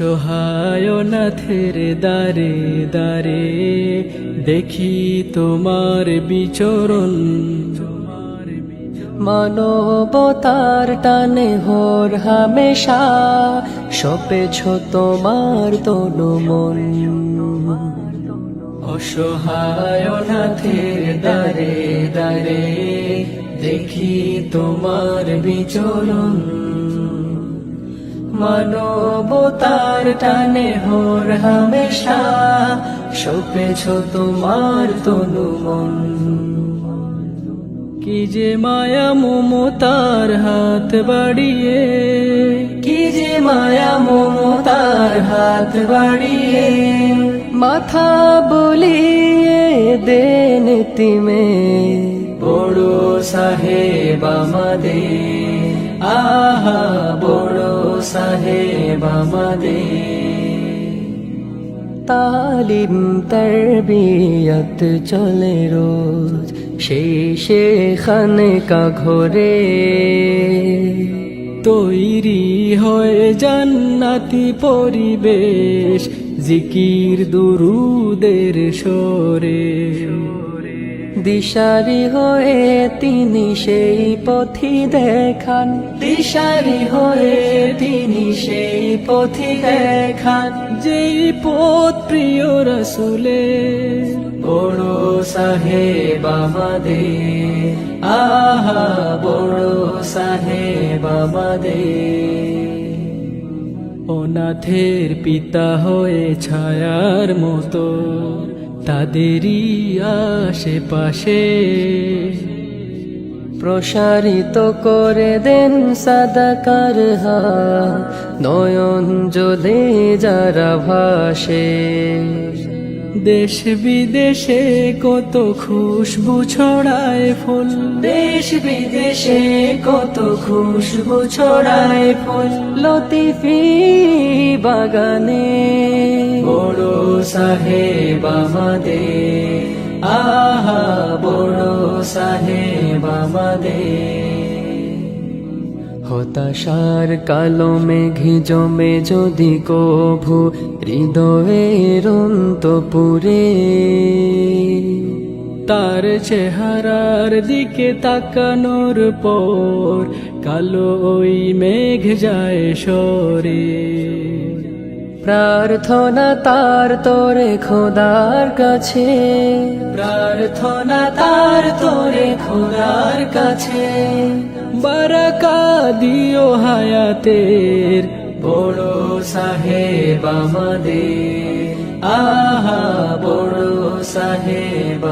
অসহায়নাথের দারে দারে দেখি তোমার বিচরণ। মানবতার টানে হোর হামেশা, সপেছ তোমার তনু মন অসহায়নাথের দারে দারে দেখি তোমার বিচরণ। মানবতার টানে হোর হামেশা সপেছ তোমার তনু মন কি যে মায়া মমতার হাত বাড়িয়ে কি যে মায়া মমতার হাত বাড়িয়ে মাথা বলিয়ে দেন তিমে। বড় সাহেব আমাদের আহা বড় সাহেব আমাদের। তালিম, তরবিয়ত চলে রোজ সেই সেখানে কা ঘরে। তৈরি হয়ে জান্নাতি পরিবেশ, জিকির দুরুদের সরে দিশারি হয়ে তিনি সেই পথি দেখান। দিশারি হয়ে তিনি সেই পথি দেখান। যেই পথ প্রিয় রসুলে বড় সাহেব আমাদের। আহা, বড় সাহেব আমাদের। অনাথের পিতা হয়ে ছায়ার মতো তাদেরই আশেপাশে। প্রসারিত করে দেন সাদাকার হাত নয়ন জলে যারা ভাসে। দেশ বিদেশে কত খুশবু ছড়ায় ফুল। দেশ বিদেশে কত খুশবু ছড়ায় ফুল। লতিফি বাগানে। বড় সাহেব আমাদের আহা বড় সাহেব আমাদের হতাশার কালো মেঘে জমে যদি কভু, হৃদয়ের অন্তপুরে। তার চেহারার দিকে তাকানোর পর, কালো ওই মেঘ যায় সরে। প্রার্থনা তার তোরে খোদার কাছে। প্রার্থনা তার তোরে খোদার কাছে। বারাকা দিও হায়াতের বড় সাহেব আমাদের। আহা বড় সাহেব